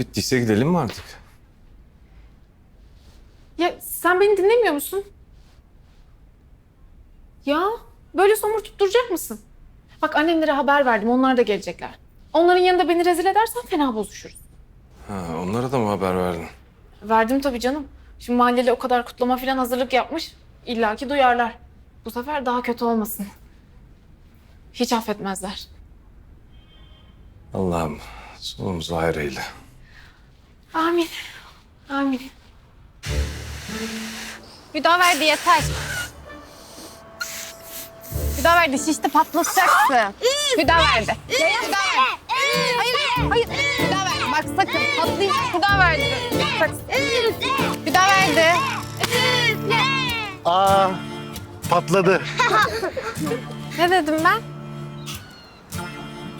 bittiyse gidelim mi artık? Ya sen beni dinlemiyor musun? Ya böyle somurtup duracak mısın? Bak annemlere haber verdim onlar da gelecekler. Onların yanında beni rezil edersen fena bozuşuruz. Ha, onlara da mı haber verdin? Verdim tabii canım. Şimdi mahalleli o kadar kutlama falan hazırlık yapmış. İlla ki duyarlar. Bu sefer daha kötü olmasın. Hiç affetmezler. Allah'ım sonumuzu hayır eyle. Amin. Amin. Hüdaverdi yeter. Hüdaverdi şişte patlatacaksın. Hüdaverdi. Ya ya Hüdaverdi. Hayır hayır. Hüdaverdi bak sakın patlayacak Hüdaverdi. Bak. Hüdaverdi. Aa, patladı. Ne dedim ben?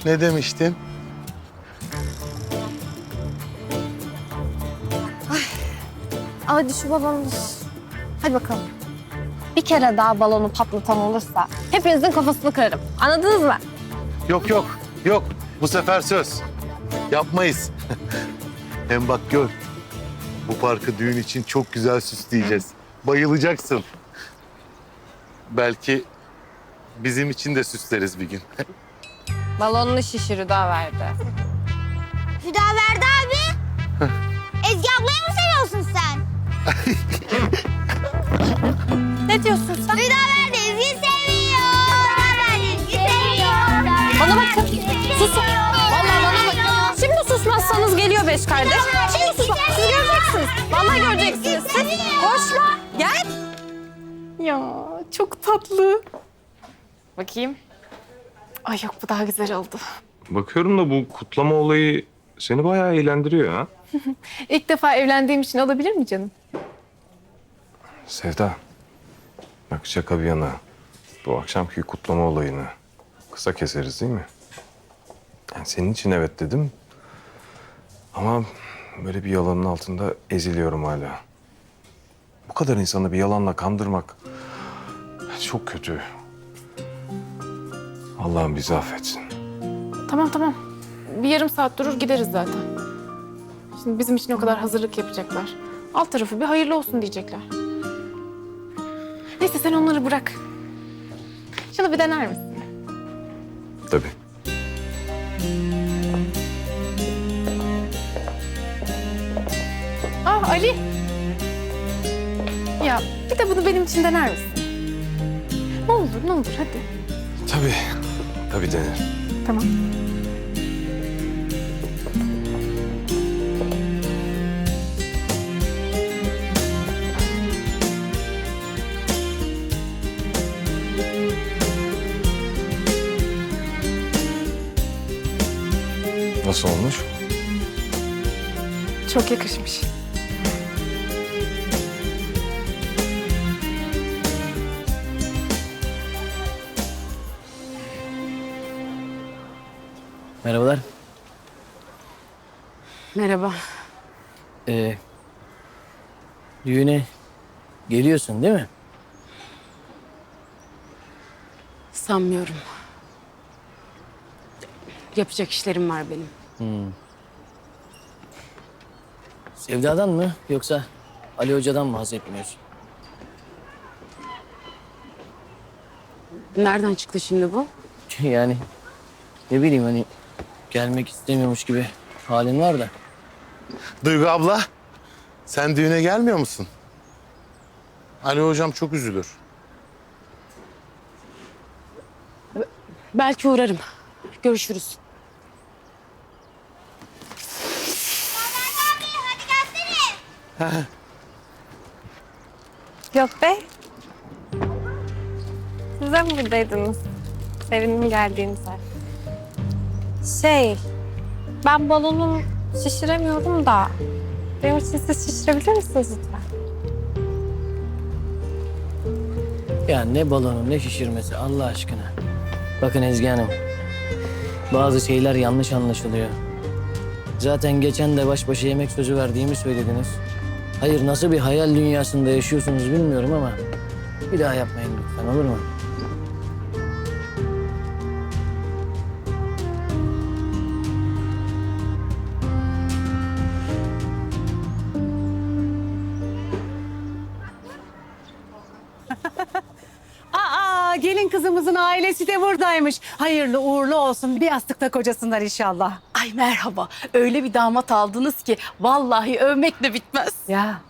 Ne demiştin? Hadi şu balonu. Hadi bakalım. Bir kere daha balonu patlatan olursa hepinizin kafasını kırarım. Anladınız mı? Yok yok, yok. Bu sefer söz. Yapmayız. Hem bak gör. Bu parkı düğün için çok güzel süsleyeceğiz. Bayılacaksın. Belki bizim için de süsleriz bir gün. Balonunu şişir Hüdaverdi. Hüdaverdi abi. Ne diyorsun sen? Hüdaverdi Ezgi seviyor. Hüdaverdi Ezgi seviyor. Bana bakın. Susun. Vallahi bana bakın. Şimdi susmazsanız geliyor beş kardeş. Şimdi susma. Siz göreceksiniz. Vallahi göreceksiniz. Siz koşma. Gel. Ya çok tatlı. Bakayım. Ay yok bu daha güzel oldu. Bakıyorum da bu kutlama olayı seni bayağı eğlendiriyor ha. İlk defa evlendiğim için olabilir mi canım? Sevda. Bak şaka bir yana. Bu akşamki kutlama olayını kısa keseriz değil mi? Yani senin için evet dedim. Ama böyle bir yalanın altında eziliyorum hala. Bu kadar insanı bir yalanla kandırmak çok kötü. Allah'ım bizi affetsin. Tamam tamam. Bir yarım saat durur gideriz zaten. Şimdi bizim için o kadar hazırlık yapacaklar. Alt tarafı bir hayırlı olsun diyecekler. Neyse sen onları bırak. Şunu bir dener misin? Tabii. Ah Ali. Ya bir de bunu benim için dener misin? Ne olur ne olur hadi. Tabii. Tabii denir. Tamam. Nasıl olmuş? Çok yakışmış. Merhabalar. Merhaba. Ee, düğüne geliyorsun değil mi? Sanmıyorum. Yapacak işlerim var benim. Sevdadan mı yoksa Ali Hoca'dan mı haz etmiyorsun? Nereden çıktı şimdi bu? yani ne bileyim hani gelmek istemiyormuş gibi halin var da. Duygu abla, sen düğüne gelmiyor musun? Ali hocam çok üzülür. Belki uğrarım. Görüşürüz. Yok be. Siz de mi buradaydınız? Sevindim geldiğinize. Şey, ben balonum şişiremiyorum da benim için siz şişirebilir misiniz lütfen? Ya ne balonu ne şişirmesi Allah aşkına. Bakın Ezgi Hanım. Bazı şeyler yanlış anlaşılıyor. Zaten geçen de baş başa yemek sözü verdiğimi söylediniz. Hayır nasıl bir hayal dünyasında yaşıyorsunuz bilmiyorum ama bir daha yapmayın lütfen olur mu? Aa gelin kızımızın ailesi de buradaymış. Hayırlı uğurlu olsun. Bir yastıkta kocasınlar inşallah. Ay merhaba. Öyle bir damat aldınız ki vallahi övmekle bitmez. Ya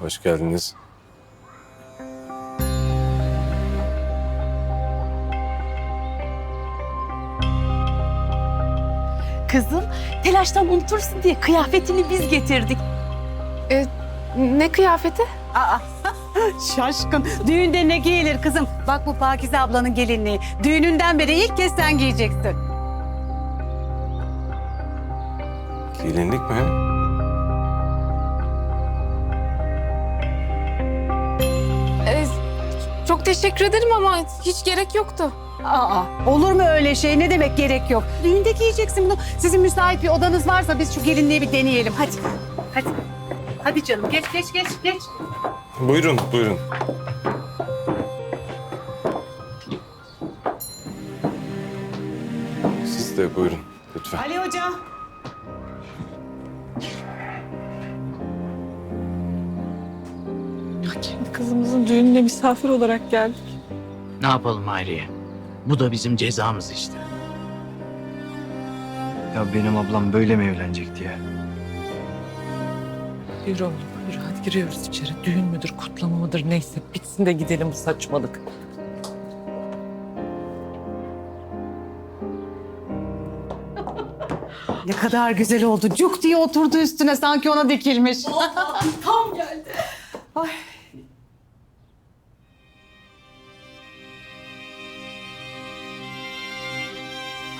Hoş geldiniz. Kızım telaştan unutursun diye kıyafetini biz getirdik. Ne kıyafeti? Şaşkın. Düğünde ne giyilir kızım? Bak bu Pakize ablanın gelinliği. Düğününden beri ilk kez sen giyeceksin. Gelinlik mi? Ee, çok teşekkür ederim ama hiç gerek yoktu. Aa, olur mu öyle şey? Ne demek gerek yok. Düğünde giyeceksin bunu. Sizin müsait bir odanız varsa biz şu gelinliği bir deneyelim. Hadi. Hadi. Hadi canım geç geç geç geç. Buyurun, buyurun. Siz de buyurun lütfen. Ali Hoca. Kızımızın düğününe misafir olarak geldik. Ne yapalım Hayriye? Bu da bizim cezamız işte. Ya benim ablam böyle mi evlenecekti ya? Yürü oğlum yürü hadi giriyoruz içeri. Düğün müdür kutlama mıdır neyse bitsin de gidelim bu saçmalık. Ne kadar güzel oldu. Cuk diye oturdu üstüne sanki ona dikilmiş. Tam geldi.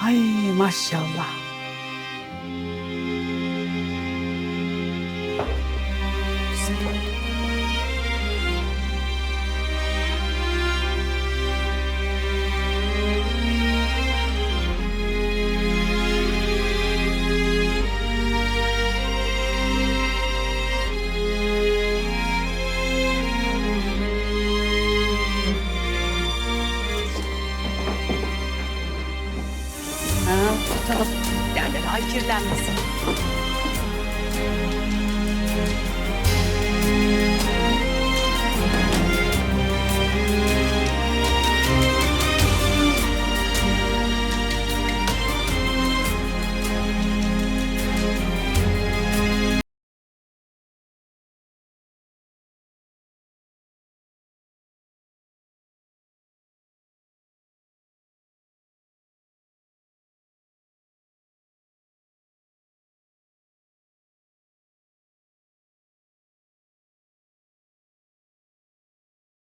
Ay maşallah. Kirlenmesin.